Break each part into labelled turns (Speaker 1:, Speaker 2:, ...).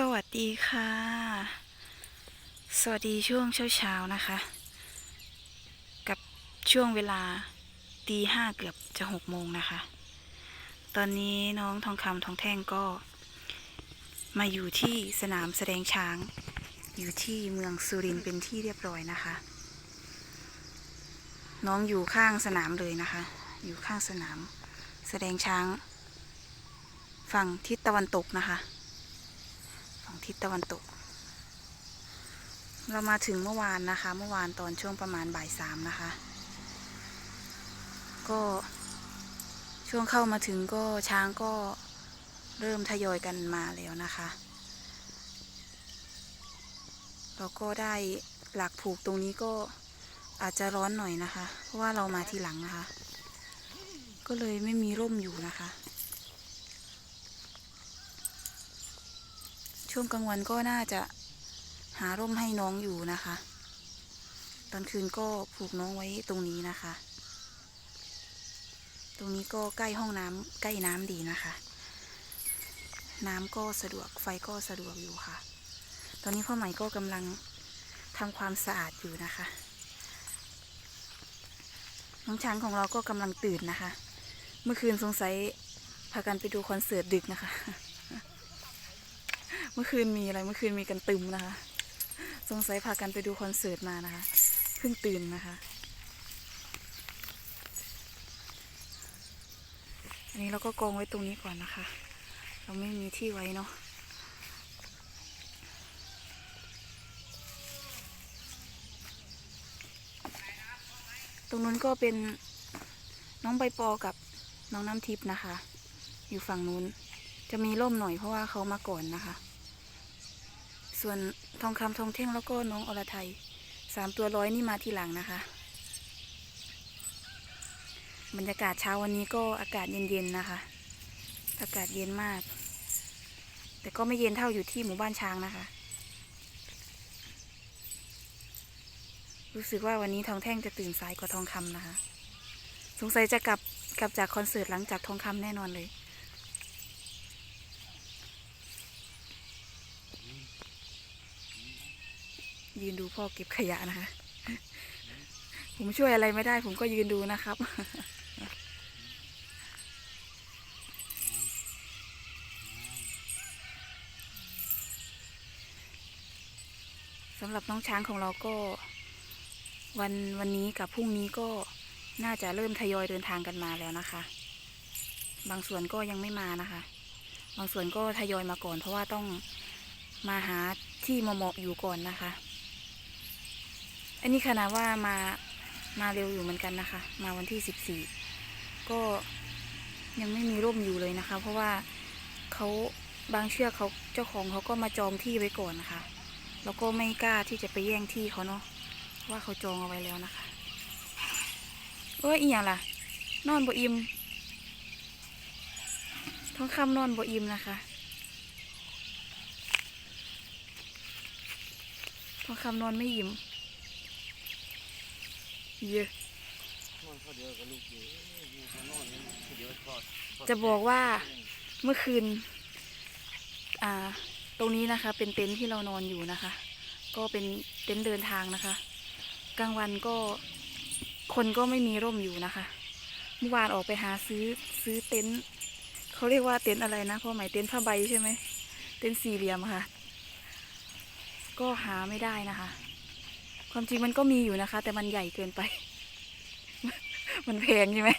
Speaker 1: สวัสดีค่ะ สวัสดีช่วงเช้าๆนะคะ กับช่วงเวลาตีห้าเกือบจะหกโมงนะคะ ตอนนี้น้องทองคำทองแท่งก็ มาอยู่ที่สนามแสดงช้าง อยู่ที่เมืองสุรินทร์เป็นที่เรียบร้อยนะคะ น้องอยู่ข้างสนามเลยนะคะ อยู่ข้างสนาม แสดงช้าง ฝั่งทิศตะวันตกนะคะ ฝั่งทิศตะวันตก เรามาถึงเมื่อวานนะคะ เมื่อวานตอนช่วงประมาณบ่ายสามนะคะ ก็ช่วงเข้ามาถึงก็ช้างก็เริ่มทยอยกันมาแล้วนะคะ เราก็ได้หลักผูกตรงนี้ก็อาจจะร้อนหน่อยนะคะ เพราะว่าเรามาทีหลังนะคะ ก็เลยไม่มีร่มอยู่นะคะ ช่วงกลางวันก็น่าจะหาร่มให้น้องอยู่นะคะ ตอนคืนก็ผูกน้องไว้ตรงนี้นะคะ ตรงนี้ก็ใกล้ห้องน้ำใกล้น้ำดีนะคะ น้ำก็สะดวกไฟก็สะดวกอยู่ค่ะ ตอนนี้พ่อใหม่ก็กำลังทำความสะอาดอยู่นะคะ น้องช้างของเราก็กำลังตื่นนะคะ เมื่อคืนสงสัยพากันไปดูคอนเสิร์ตดึกนะคะ เมื่อคืนมีอะไรเมื่อคืนมีกันตึมนะคะ สงสัยพากันไปดูคอนเสิร์ตมานะคะ เพิ่งตื่นนะคะ อันนี้เราก็กองไว้ตรงนี้ก่อนนะคะ เราไม่มีที่ไว้เนาะตรงนู้นก็เป็นน้องใบปอกับน้องน้ำทิพย์นะคะ อยู่ฝั่งนู้นจะมีร่มหน่อยเพราะว่าเขามาก่อนนะคะ ส่วนทองคำทองเท่งแล้วก็น้องอรไทยสามตัวร้อยนี่มาทีหลังนะคะ บรรยากาศเช้าวันนี้ก็อากาศเย็นๆนะคะ อากาศเย็นมาก แต่ก็ไม่เย็นเท่าอยู่ที่หมู่บ้านช้างนะคะ รู้สึกว่าวันนี้ทองแท่งจะตื่นสายกว่าทองคำนะคะ สงสัยจะกลับกลับจากคอนเสิร์ตหลังจากทองคำแน่นอนเลย ยืนดูพ่อเก็บขยะนะคะ ผมช่วยอะไรไม่ได้ ผมก็ยืนดูนะครับ สำหรับน้องช้างของเราก็ วันวันนี้กับพรุ่งนี้ก็น่าจะเริ่มทยอยเดินทางกันมาแล้วนะคะ บางส่วนก็ยังไม่มานะคะ บางส่วนก็ทยอยมาก่อน เพราะว่าต้องมาหาที่เหมาะอยู่ก่อนนะคะ อันนี้ขนาดว่ามามาเร็วอยู่เหมือนกันนะคะ มาวันที่สิบสี่ก็ยังไม่มีร่มอยู่เลยนะคะ เพราะว่าเขาบางเชือกเขาเจ้าของเขาก็มาจองที่ไว้ก่อนนะคะ แล้วก็ไม่กล้าที่จะไปแย่งที่เขาเนาะว่าเขาจองเอาไว้แล้วนะคะเอ้ยอีหยังล่ะ นอนบ่อิ่มท้องคำนอนบ่อิ่มนะคะท้องคำนอนไม่อิ่ม เยอะ
Speaker 2: นอนเขาเดียวกับลูกอยู่อยู่เขานอนนี่เขาเดียวทอดทด
Speaker 1: จะบอกว่าเมื่อคืน อ่า ตรงนี้นะคะ เป็นเต็นท์ที่เรานอนอยู่นะคะ ก็เป็นเต็นท์เดินทางนะคะ กลางวันก็คนก็ไม่มีร่มอยู่นะคะ เมื่อวานออกไปหาซื้อซื้อเต็นท์เขาเรียกว่าเต็นท์อะไรนะเพราะหมายเต็นท์ผ้าใบใช่ไหมเต็นท์สี่เหลี่ยมอะค่ะ ก็หาไม่ได้นะคะ ความจริงมันก็มีอยู่นะคะ แต่มันใหญ่เกินไป มันแพงใช่ไหม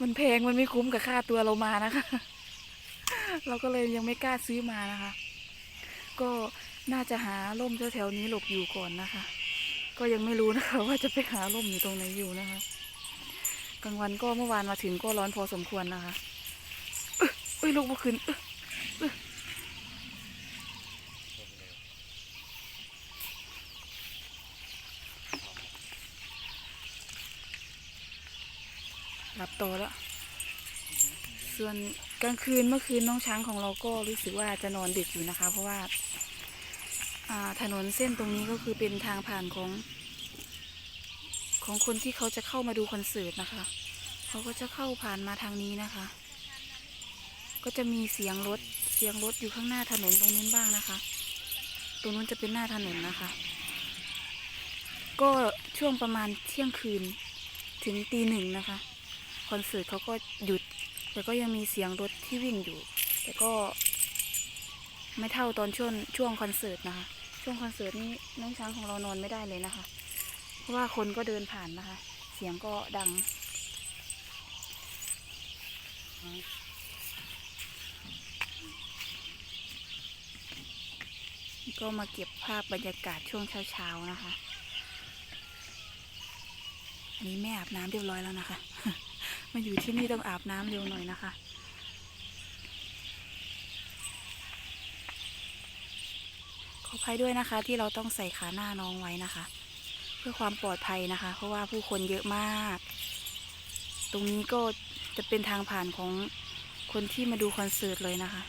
Speaker 1: มันแพงมันไม่คุ้มกับค่าตัวเรามานะคะ เราก็เลยยังไม่กล้าซื้อมานะคะ ก็น่าจะหาร่มแถวๆนี้หลบอยู่ก่อนนะคะ ก็ยังไม่รู้นะคะ ว่าจะไปหาร่มอยู่ตรงไหนอยู่นะคะกลางวันก็เมื่อวานมาถึงก็ร้อนพอสมควรนะคะเอ้ยลูกเมื่อคืนเอ้ยเอ้ย หลับโตแล้ว ส่วนกลางคืนเมื่อคืนน้องช้างของเราก็รู้สึกว่าจะนอนดึกอยู่นะคะ เพราะว่าถนนเส้นตรงนี้ก็คือเป็นทางผ่านของ ของคนที่เขาจะเข้ามาดูคอนเสิร์ตนะคะเขาก็จะเข้าผ่านมาทางนี้นะคะ ก็จะมีเสียงรถเสียงรถอยู่ข้างหน้าถนนตรงนู้บ้างนะคะ ตรงนู้นจะเป็นหน้าถนนนะคะ ก็ช่วงประมาณเที่ยงคืนถึงตีหนึ่งนะคะ คอนเสิร์ตเขาก็หยุด แต่ก็ยังมีเสียงรถที่วิ่งอยู่ แต่ก็ ไม่เท่าตอนช่วงช่วงคอนเสิร์ตนะคะ ช่วงคอนเสิร์ตนี้น้องช้างของเรานอนไม่ได้เลยนะคะ เพราะว่าคนก็เดินผ่านนะคะ เสียงก็ดังก็มาเก็บภาพบรรยากาศช่วงเช้าๆนะคะ อันนี้แม่อาบน้ำเรียบร้อยแล้วนะคะ มาอยู่ที่นี่ต้องอาบน้ำเร็วหน่อยนะคะ ขออภัยด้วยนะคะ ที่เราต้องใส่ขาหน้าน้องไว้นะคะ เพื่อความปลอดภัยนะคะ เพราะว่าผู้คนเยอะมาก ตรงนี้ก็จะเป็นทางผ่านของคนที่มาดูคอนเสิร์ตเลยนะคะ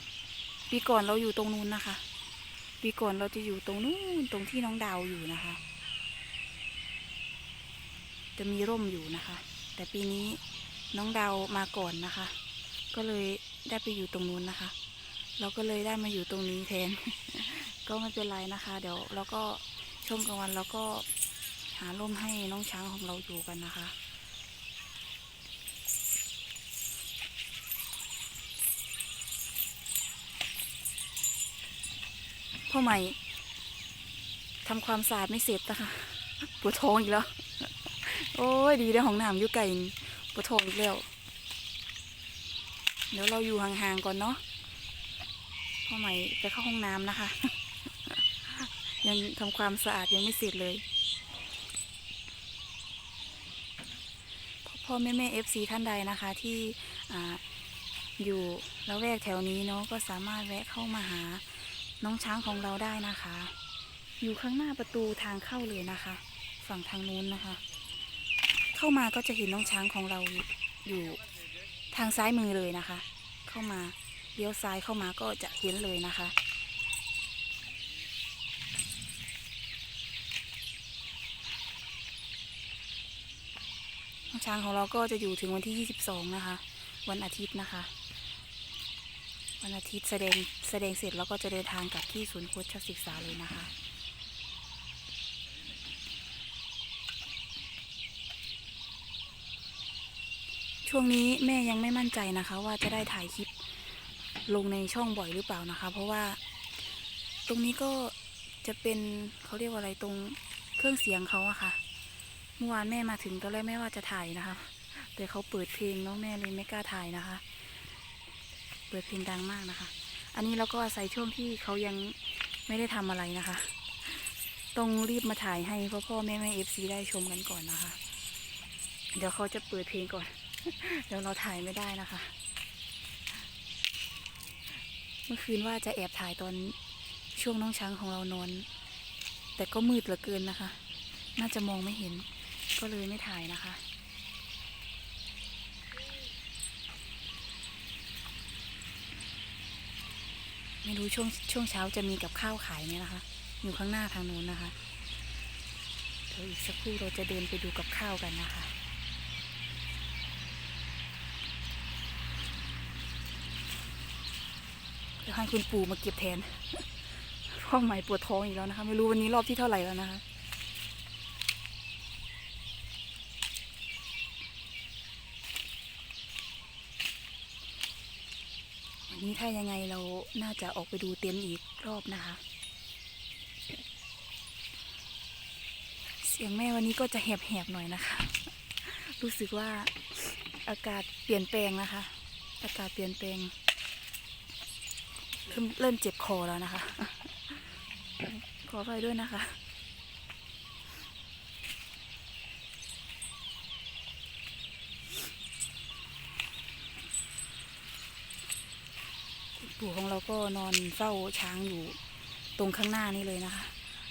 Speaker 1: ปีก่อนเราอยู่ตรงนู้นนะคะ ปีก่อนเราจะอยู่ตรงนู้นตรงที่น้องดาวอยู่นะคะ จะมีร่มอยู่นะคะ แต่ปีนี้ น้องดาวมาก่อนนะคะ ก็เลยได้ไปอยู่ตรงนู้นนะคะ เราก็เลยได้มาอยู่ตรงนี้แทน ก็ไม่เป็นไรนะคะ เดี๋ยวเราก็ช่วงกลางวันเราก็หาร่มให้น้องช้างของเราอยู่กันนะคะพ่อใหม่ทำความสะอาดไม่เสร็จนะคะปวดท้องอีกแล้ว โอ้ยดีได้ห้องน้ำยู่ไก่ ปวดท้องอีกแล้ว เดี๋ยวเราอยู่ห่างๆก่อนเนาะพ่อใหม่ไปเข้าห้องน้ำนะคะ ยังทำความสะอาดยังไม่เสร็จเลยพ่อพ่อแม่แม่เอฟซีท่านใดนะคะที่อ่าอยู่ละแวกแถวนี้เนาะก็สามารถแวะเข้ามาหาน้องช้างของเราได้นะคะ อยู่ข้างหน้าประตูทางเข้าเลยนะคะ ฝั่งทางนู้นนะคะ เข้ามาก็จะเห็นน้องช้างของเราอยู่ทางซ้ายมือเลยนะคะ เข้ามาเลี้ยวซ้ายเข้ามาก็จะเห็นเลยนะคะน้องช้างของเราก็จะอยู่ถึงวันที่ 22 นะคะ วันอาทิตย์นะคะ วันอาทิตย์แสดงแสดงเสร็จแล้วก็จะเดินทางกลับที่ศูนย์โคชศึกษาเลยนะคะ ช่วงนี้แม่ยังไม่มั่นใจนะคะ ว่าจะได้ถ่ายคลิปลงในช่องบ่อยหรือเปล่านะคะ เพราะว่า ตรงนี้ก็จะเป็นเขาเรียกว่าอะไรตรงเครื่องเสียงเขาอะค่ะ เมื่อวานแม่มาถึงตอนแรกแม่ว่าจะถ่ายนะคะ แต่เขาเปิดเพลงน้องแม่เลยไม่กล้าถ่ายนะคะ เปิดเพลงดังมากนะคะ อันนี้เราก็อาศัยช่วงที่เขายังไม่ได้ทำอะไรนะคะ ต้องรีบมาถ่ายให้พ่อพ่อแม่แม่เอฟซีได้ชมกันก่อนนะคะ เดี๋ยวเขาจะเปิดเพลงก่อน เดี๋ยวเราถ่ายไม่ได้นะคะ เมื่อคืนว่าจะแอบถ่ายตอนช่วงน้องช้างของเรานอน แต่ก็มืดเหลือเกินนะคะ น่าจะมองไม่เห็น ก็เลยไม่ถ่ายนะคะไม่รู้ช่วงช่วงเช้าจะมีกับข้าวขายไหมนะคะ อยู่ข้างหน้าทางนู้นนะคะ เดี๋ยวอีกสักครู่เราจะเดินไปดูกับข้าวกันนะคะ ดี๋ยวให้คุณปู่มาเก็บแทนพ่อใหม่ปวดท้องอีกแล้วนะคะ ไม่รู้วันนี้รอบที่เท่าไหร่แล้วนะคะวันนี้ถ้ายังไงเราน่าจะออกไปดูเต็นท์อีกรอบนะคะ เสียงแม่วันนี้ก็จะแหบๆหน่อยนะคะ รู้สึกว่าอากาศเปลี่ยนแปลงนะคะ อากาศเปลี่ยนแปลง เริ่มเริ่มเจ็บคอแล้วนะคะ ขอไปด้วยนะคะ ปู่ของเราก็นอนเฝ้าช้างอยู่ตรงข้างหน้านี่เลยนะคะ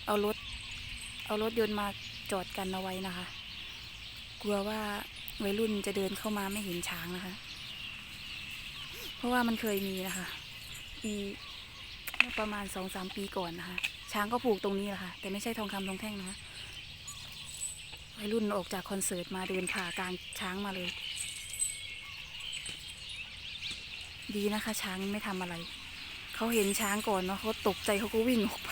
Speaker 1: เอารถ เอารถยนต์มาจอดกันเอาไว้นะคะ กลัวว่าวัยรุ่นจะเดินเข้ามาไม่เห็นช้างนะคะ เพราะว่ามันเคยมีนะคะ ปีเมื่อประมาณสองสามปีก่อนนะคะ ช้างก็ผูกตรงนี้แหละค่ะแต่ไม่ใช่ทองคำทองแท่งนะคะวัยรุ่นออกจากคอนเสิร์ตมาเดินผ่ากลางช้างมาเลย ดีนะคะ ช้างไม่ทำอะไรเขาเห็นช้างก่อนเนาะเขาตกใจเขาก็วิ่งออกไป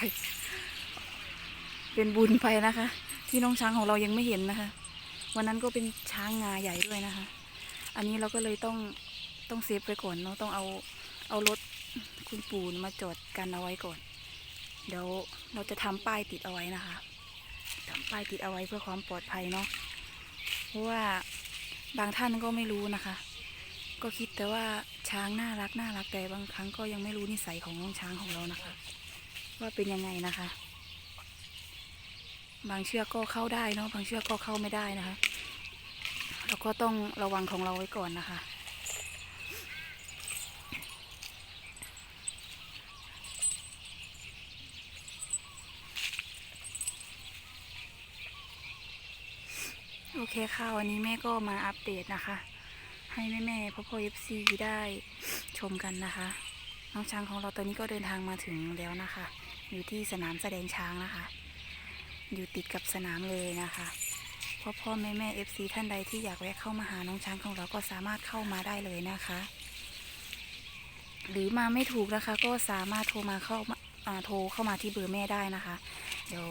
Speaker 1: เป็นบุญไปนะคะ ที่น้องช้างของเรายังไม่เห็นนะคะ วันนั้นก็เป็นช้างงาใหญ่ด้วยนะคะ อันนี้เราก็เลยต้องต้องเซฟไว้ก่อนเนาะต้องเอาเอารถ คุณปู่มาจอดกันเอาไว้ก่อน เดี๋ยวเราจะทำป้ายติดเอาไว้นะคะทำป้ายติดเอาไว้เพื่อความปลอดภัยเนาะเพราะว่าบางท่านก็ไม่รู้นะคะ ก็คิดแต่ว่าช้างน่ารักน่ารักแต่บางครั้งก็ยังไม่รู้นิสัยของน้องช้างของเรานะคะ ว่าเป็นยังไงนะคะ บางเชือกก็เข้าได้เนาะบางเชือกก็เข้าไม่ได้นะคะเราก็ต้องระวังของเราไว้ก่อนนะคะ โอเคค่ะ วันนี้แม่ก็มาอัปเดตนะคะ ให้แม่แม่ๆพ่อพ่อเอฟซีได้ชมกันนะคะ น้องช้างของเราตอนนี้ก็เดินทางมาถึงแล้วนะคะ อยู่ที่สนามแสดงช้างนะคะ อยู่ติดกับสนามเลยนะคะพ่อพ่อแม่แม่เอฟซีท่านใดที่อยากแวะเข้ามาหาน้องช้างของเราก็สามารถเข้ามาได้เลยนะคะ หรือมาไม่ถูกนะคะ ก็สามารถโทรมาเข้ามาโทรเข้ามาที่เบอร์แม่ได้นะคะ เดี๋ยว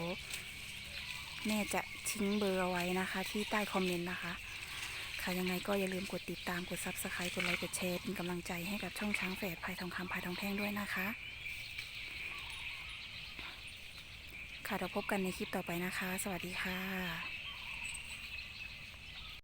Speaker 1: แม่จะทิ้งเบอร์เอาไว้นะคะ ที่ใต้คอมเมนต์นะคะ ค่ะยังไงก็อย่าลืมกดติดตามกด subscribe กดไลค์กดแชร์เป็นกำลังใจให้กับช่องช้างแฝดพายทองคำพายทองแท่งด้วยนะคะ ค่ะเราพบกันในคลิปต่อไปนะคะ สวัสดีค่ะ